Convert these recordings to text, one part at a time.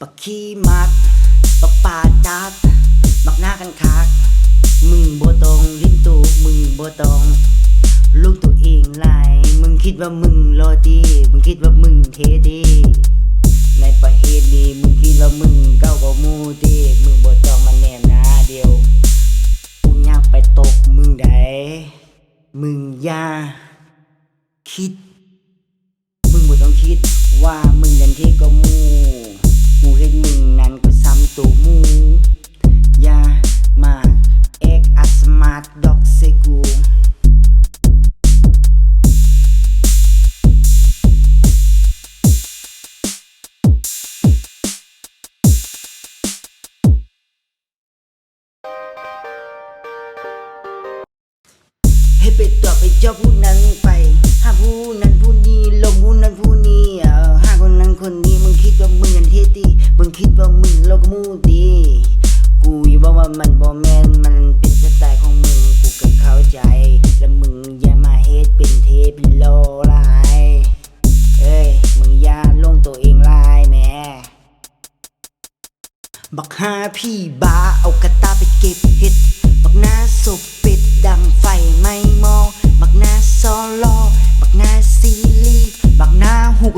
ปักขี้มัดปักป่าจัดบักหน้ากันคัก มึงบ่ตรงลิ้นตูมึงบ่ตรงลูกตัวเองไรมึงคิดว่ามึงรอดี มึงคิดว่ามึงเทดี ในประเทศนี้มึงคิดว่ามึงเก้ากว่าหมูดีมึงบ่ต้องมาแนมหนาเดียวกูอยากไปตกมึงได้มึงอย่าคิด มึงบ่ต้องคิดว่ามึงยันเทก็มู ไปตัวไปเจ้าผู้นั้นไปหาผู้นั้นผู้นี้ลงผู้นั้นผู้นี้เออหาคนนั้นคนนี้มึงคิดว่ามึงยันเทดีมึงคิดว่ามึงโลกมูดีกูอย่าว่ามันบ่แมนมันเป็นสไตล์ของมึงกูก็เข้าใจ แล้วมึงอย่ามาเฮ็ดเป็นเทเป็นโลลายเอ้ยมึงอย่าลงตัวเองลายแม่บักหาพี่บาเอากระตาไปเก็บเห็ดบักหน้าศพเป็ดดังไฟ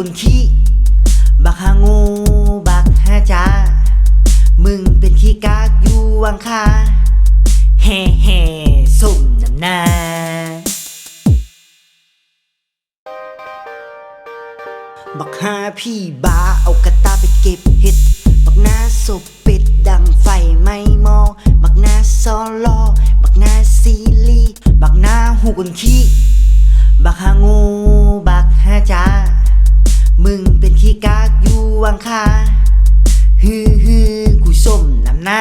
น้าหูกุนขี้บักหางูบักหาจ้า มึงเป็นขี้กากอยู่วังคาแฮ่แฮ่สมน้ำหน้าบักหาพี่บาเอากระตาไปเก็บเห็ด บักหน้าศพเป็ดดังไฟไม่มองบักหน้าซอลอ บักหน้าซีรี บักหน้าหูกุนขี้บักหางูบักหาจ้า มึงเป็นขี้กากอยู่วังคาฮือฮือกูส้มน้ำหน้า